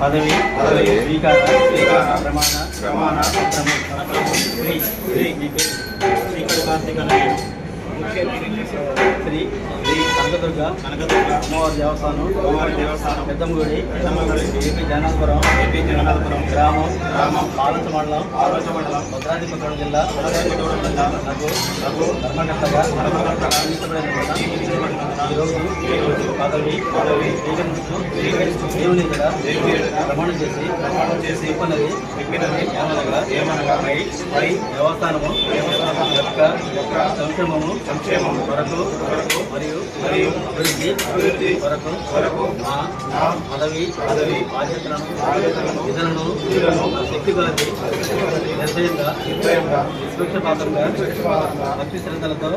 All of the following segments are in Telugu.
పదవి పదవి. స్వీకార స్వీకార ప్రమాణ ప్రమాణ. పత్రము శ్రీ శ్రీ మీ పేరు శ్రీకర కార్తీక నాయుడు శ్రీ శ్రీ కనకదుర్గ కనకదుర్గ అమ్మవారి దేవస్థానం అమ్మవారి దేవస్థానం పెద్దమ్మగుడి పెద్దమ్మగుడి ఏపీ జనాపురం ఏపీ జగన్నాథపురం గ్రామం గ్రామం పాలంచ మండలం మండలం భద్రాద్రి కొత్తగూడెం జిల్లా జిల్లా నాకు నాకు ధర్మకర్తగా ఈరోజు పదవి పదవి దేవుని ఎదుట ప్రమాణం చేసి ప్రమాణం చేసి ఏమనగా ఏమనగా పై పై దేవస్థానము యొక్క యొక్క సంక్షేమము సంక్షేమము కొరకు కొరకు మరియు అభివృద్ధి అభివృద్ధి కొరకు కొరకు నా నా పదవి పదవి బాధ్యతలను విధులను శక్తి కొలది నిర్భయంగా నిష్పక్షపాతంగా భక్తి శ్రద్ధలతో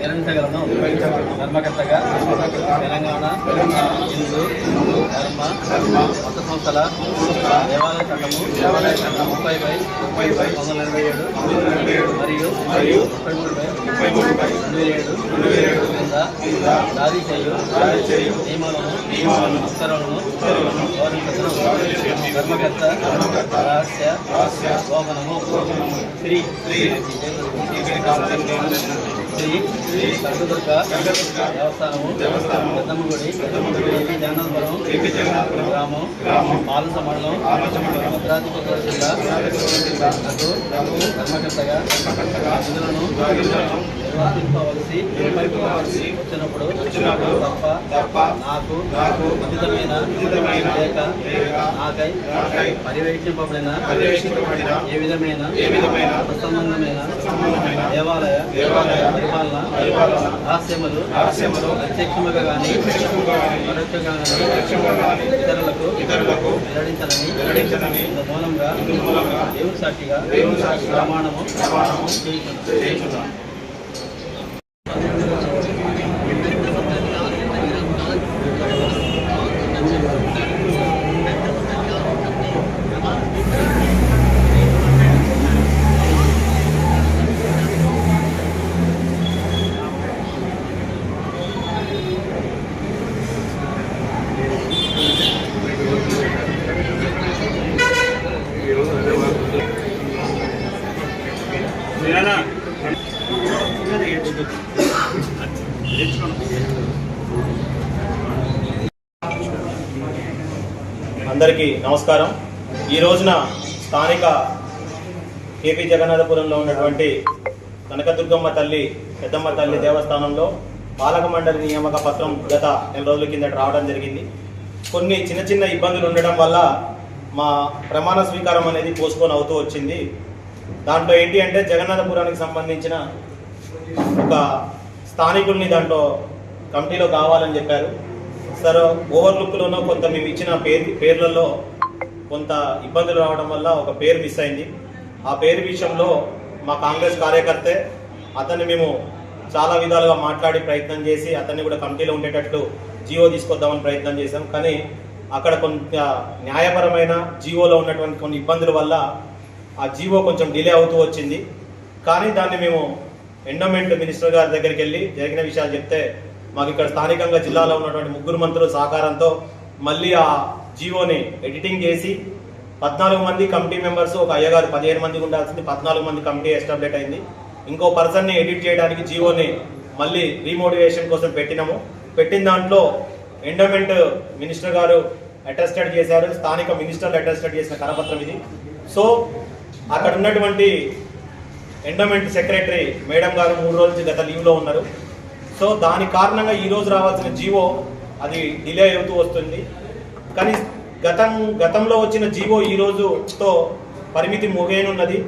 నిర్వహించగలను ధర్మకర్తగా తెలంగాణ హిందూ ధర్మ మత సంస్థల దేవాలయ చట్టము దేవాలయ చట్టం ముప్పై బై ముప్పై బై వందల ఎనభై వందల ఎనభై ఏడు మరియు మరియు ముప్పై మూడు బై ముప్పై జారీ చేయు నియమాలను నియమాలను ఉత్తర్వులను ఉత్తర్వులను ధర్మకర్త రహస్య రహస్య శ్రీ శ్రీ శ్రీ కనకదుర్గ దేవస్థానము దేవస్థానము పెద్దమ్మగుడి పెద్దమ్మగుడి ఏపీ జగన్నాథపురం ఏపీ జగన్నాథపురం గ్రామం గ్రామం పాలస మండలం పాలస భద్రాద్రి కొత్తగూడెం జిల్లా జిల్లా నాకు నిర్వర్తింపవలసి నిర్వర్తింపవలసి వచ్చినప్పుడు వచ్చినప్పుడు తప్ప తప్ప నాకు నాకు ఉచితమైన ఉచితమైన లేక నాకై నాకై పర్యవేక్షింపబడిన పర్యవేక్షింపబడిన ఏ విధమైన ఏ విధమైన సంబంధమైన సంబంధమైన దేవాలయ దేవాలయ పరిపాలన పరిపాలన రహస్యములు రహస్యములు ప్రత్యక్షముగా కానీ పరోక్షంగా గాని ఇతరులకు ఇతరులకు వెల్లడించనని ఇందు మూలంగా మూలంగా దేవుని సాక్షిగా దేవుని సాక్షిగా ప్రమాణము ప్రమాణము చేయుచున్నాను. చేయుచున్నాను. అందరికీ నమస్కారం. ఈ రోజున స్థానిక ఏపీ జగన్నాథపురంలో ఉన్నటువంటి కనకదుర్గమ్మ తల్లి పెద్దమ్మ తల్లి దేవస్థానంలో పాలక మండలి నియామక పత్రం గత నెల రోజుల కిందట రావడం జరిగింది. కొన్ని చిన్న చిన్న ఇబ్బందులు ఉండడం వల్ల మా ప్రమాణ స్వీకారం అనేది పోస్ట్పోన్ అవుతూ వచ్చింది. దాంట్లో ఏంటి అంటే జగన్నాథపురానికి సంబంధించిన ఒక స్థానికుల్ని దాంట్లో కమిటీలో కావాలని చెప్పారు. సార్ ఓవర్లుక్లోనో కొంత మేము ఇచ్చిన పేరు పేర్లలో కొంత ఇబ్బందులు రావడం వల్ల ఒక పేరు మిస్ అయింది. ఆ పేరు విషయంలో మా కాంగ్రెస్ కార్యకర్తే అతన్ని మేము చాలా విధాలుగా మాట్లాడి ప్రయత్నం చేసి అతన్ని కూడా కమిటీలో ఉండేటట్లు జీవో తీసుకొద్దామని ప్రయత్నం చేశాం. కానీ అక్కడ కొంత న్యాయపరమైన జీవోలో ఉన్నటువంటి కొన్ని ఇబ్బందుల వల్ల ఆ జీవో కొంచెం డిలే అవుతూ వచ్చింది. కానీ దాన్ని మేము ఎండోమెంట్ మినిస్టర్ గారి దగ్గరికి వెళ్ళి జరిగిన విషయాలు చెప్తే మాకు ఇక్కడ స్థానికంగా జిల్లాలో ఉన్నటువంటి ముగ్గురు మంత్రుల సహకారంతో మళ్ళీ ఆ జీవోని ఎడిటింగ్ చేసి పద్నాలుగు మంది కమిటీ మెంబర్స్ ఒక అయ్యగారు పదిహేను మంది ఉండాల్సింది పద్నాలుగు మంది కమిటీ ఎస్టాబ్లిట్ అయింది. ఇంకో పర్సన్ని ఎడిట్ చేయడానికి జీవోని మళ్ళీ రీమోటివేషన్ కోసం పెట్టినాము. పెట్టిన దాంట్లో ఎండోమెంట్ మినిస్టర్ గారు అటెస్టెడ్ చేశారు స్థానిక మినిస్టర్లు అటెస్టెడ్ చేసిన కరపత్రం ఇది. సో అక్కడ ఉన్నటువంటి ఎండోమెంట్ సెక్రటరీ మేడం గారు మూడు రోజుల నుంచి గత లీవ్లో ఉన్నారు. సో దాని కారణంగా ఈరోజు రావాల్సిన జీవో అది డిలే అవుతూ వస్తుంది. కానీ గతం గతంలో వచ్చిన జీవో ఈరోజుతో పరిమితి ముగేనున్నది.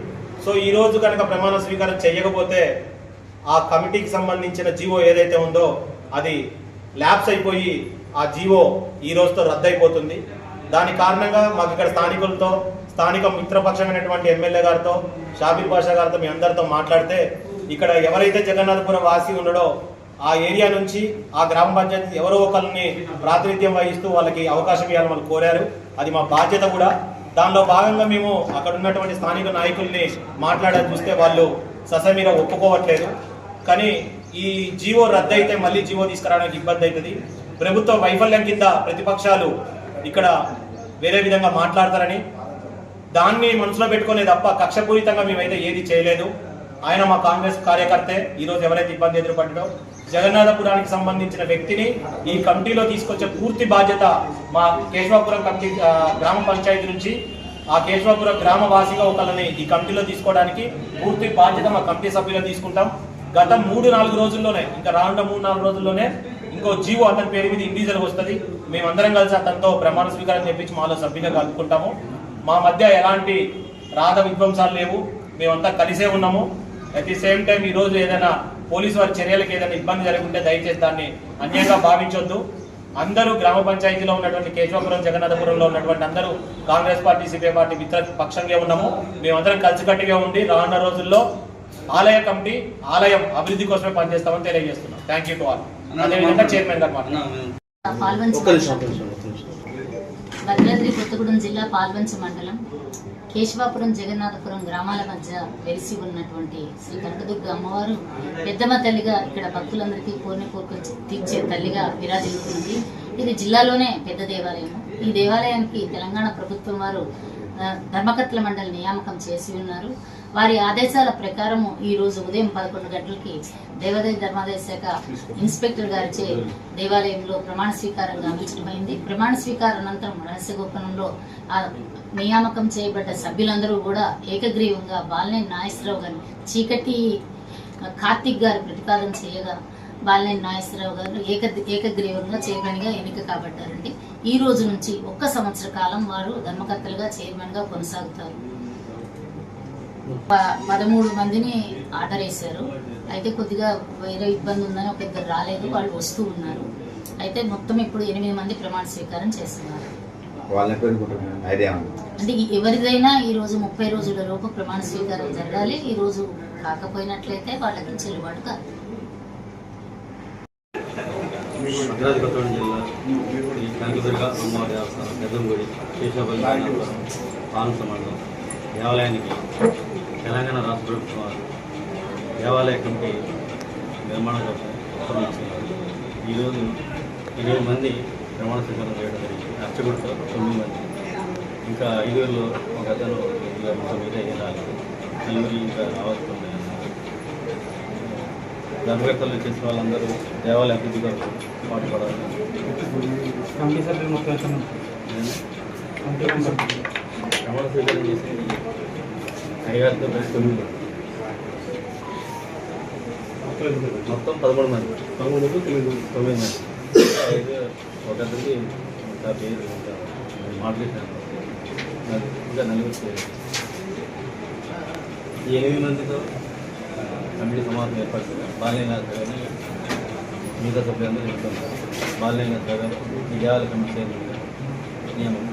సో ఈ రోజు కనుక ప్రమాణ స్వీకారం చేయకపోతే ఆ కమిటీకి సంబంధించిన జీవో ఏదైతే ఉందో అది ల్యాబ్స్ అయిపోయి ఆ జీవో ఈ రోజుతో రద్దయిపోతుంది. దాని కారణంగా మాకు ఇక్కడ స్థానికులతో స్థానిక మిత్రపక్షమైనటువంటి ఎమ్మెల్యే గారితో షాబీర్ బాషా గారితో మీ అందరితో మాట్లాడితే ఇక్కడ ఎవరైతే జగన్నాథపురం వాసి ఉండడో ఆ ఏరియా నుంచి ఆ గ్రామ పంచాయతీ ఎవరో ఒకరిని ప్రాతినిధ్యం వహిస్తూ వాళ్ళకి అవకాశం ఇవ్వాలని వాళ్ళు కోరారు. అది మా బాధ్యత కూడా. దానిలో భాగంగా మేము అక్కడ ఉన్నటువంటి స్థానిక నాయకుల్ని మాట్లాడాలని చూస్తే వాళ్ళు ససమీర ఒప్పుకోవట్లేదు. కానీ ఈ జీవో రద్దయితే మళ్ళీ జీవో తీసుకురావడానికి ఇబ్బంది అవుతుంది. ప్రభుత్వ వైఫల్యం కింద ప్రతిపక్షాలు ఇక్కడ వేరే విధంగా మాట్లాడతారని. దాన్ని మనసులో పెట్టుకునే తప్ప కక్షపూరితంగా మేమైతే ఏది చేయలేదు. ఆయన మా కాంగ్రెస్ కార్యకర్తే. ఈరోజు ఎవరైతే ఇబ్బంది ఎదురుపడ్డారో జగన్నాథపురానికి సంబంధించిన వ్యక్తిని ఈ కమిటీలో తీసుకొచ్చే పూర్తి బాధ్యత మా కేశవాపురం కమిటీ గ్రామ పంచాయతీ నుంచి ఆ కేశవాపురం గ్రామవాసిగా ఒకళ్ళని ఈ కమిటీలో తీసుకోవడానికి పూర్తి బాధ్యత మా కమిటీ సభ్యులు తీసుకుంటాం. గత మూడు నాలుగు రోజుల్లోనే ఇంకా రానున్న మూడు నాలుగు రోజుల్లోనే ఇంకో జీవో అతని పేరు మీద ఇండివిజువల్ వస్తుంది. మేమందరం కలిసి అతనితో ప్రమాణ స్వీకారం చేపించి మాలో సభ్యులుగా కలుపుకుంటాము. మా మధ్య ఎలాంటి రాధ విధ్వంసాలు లేవు. మేమంతా కలిసే ఉన్నాము. అట్ ది సేమ్ టైం ఈ రోజు ఏదైనా పోలీసు వారి చర్యలకు ఏదైనా ఇబ్బంది జరుగుంటే దయచేసి దాన్ని అన్యంగా భావించొద్దు. అందరూ గ్రామ పంచాయతీలో ఉన్నటువంటి కేశవపురం జగన్నాథపురంలో ఉన్నటువంటి అందరూ కాంగ్రెస్ పార్టీ సిపిఐ పార్టీ మిత్ర పక్షంగా ఉన్నాము. మేమందరం కలిసికట్టుగా ఉండి రానున్న రోజుల్లో ఆలయ కమిటీ ఆలయం అభివృద్ధి కోసమే పనిచేస్తామని తెలియజేస్తున్నాం. థ్యాంక్ యూ టు ఆల్ అదేవిధంగా చైర్మన్ గారు భద్రాద్రి కొత్తగూడెం జిల్లా పాల్వంచ మండలం కేశవాపురం జగన్నాథపురం గ్రామాల మధ్య వెలిసి ఉన్నటువంటి శ్రీ కనకదుర్గ అమ్మవారు పెద్దమ్మ తల్లిగా ఇక్కడ భక్తులందరికీ కోరిన కోరికలు తీర్చే తల్లిగా విరాజిల్లుతుంది. ఇది జిల్లాలోనే పెద్ద దేవాలయం ఈ దేవాలయానికి తెలంగాణ ప్రభుత్వం వారు ధర్మకర్తల మండలి నియామకం చేసి ఉన్నారు. వారి ఆదేశాల ప్రకారం ఈ రోజు ఉదయం పదకొండు గంటలకి దేవాదాయ ధర్మాదాయ శాఖ ఇన్స్పెక్టర్ గారిచే దేవాలయంలో ప్రమాణ స్వీకారం గావించడమైంది ప్రమాణ స్వీకారం అనంతరం రహస్య గోపనంలో ఆ నియామకం చేయబడ్డ సభ్యులందరూ కూడా ఏకగ్రీవంగా బాలనే నాగేశ్వరరావు గారిని చీకటి కార్తిక్ గారు ప్రతిపాదన చేయగా బాలినేని నాగేశ్వరరావు గారు ఏక ఏకగ్రీవంగా చైర్మన్గా ఎన్నిక కాబట్టారండి. ఈ రోజు నుంచి ఒక్క సంవత్సర కాలం వారు ధర్మకర్తలుగా చైర్మన్గా కొనసాగుతారు పదమూడు మందిని ఆర్డర్ వేశారు అయితే కొద్దిగా వేరే ఇబ్బంది ఉందని ఒక ఇద్దరు రాలేదు వాళ్ళు వస్తూ ఉన్నారు. అయితే మొత్తం ఇప్పుడు ఎనిమిది మంది ప్రమాణ స్వీకారం చేస్తున్నారు. అంటే ఎవరిదైనా ఈ రోజు ముప్పై రోజుల లోపు ప్రమాణ స్వీకారం జరగాలి. ఈ రోజు కాకపోయినట్లయితే వాళ్ళకి చెల్లుబాటు కాదు. భద్రాద్రి కొత్తగూడెం జిల్లా ఈ కనకదుర్గ అమ్మవారి దేవస్థానం పెద్దంగుడి కేశవపల్లి నాగపురం, పానస మండలం దేవాలయానికి తెలంగాణ రాష్ట్ర ప్రభుత్వం వారు దేవాలయ కమిటీ నిర్మాణ కోసం ఈరోజు ఇరవై మంది నిర్మాణ స్వీకారం చేయడం జరిగింది. అర్చకుడితో తొమ్మిది మంది. ఇంకా ఐదుగురిలో ఒక అతను ఇలా తొమ్మిది అయ్యే రాలేదు. నలుగురు ఇంకా రావాల్సి ధర్మకర్తలు చేసిన వాళ్ళందరూ దేవాలయ అభివృద్ధి కొరకు పాటుపడాలి. కమిటీ సభ్యులు మొత్తం. ప్రమాణ స్వీకారం చేసి పదమూడు మంది. పదమూడు మంది తొమ్మిది తొమ్మిది మంది. ఐదు ఒకరికి ఇంకా పేరు ఇంకా మాట్లాడాను ఇంకా నలుగురు ఎనిమిది మందితో కమిటీ సమావేశం ఏర్పడుతుంది. బాల్యంగా గారిని మిగతా సభ్యులందరూ చెప్తున్నారు. బాల్యంగా గారు ఈ కమిటీ చైర్మన్గా నియమం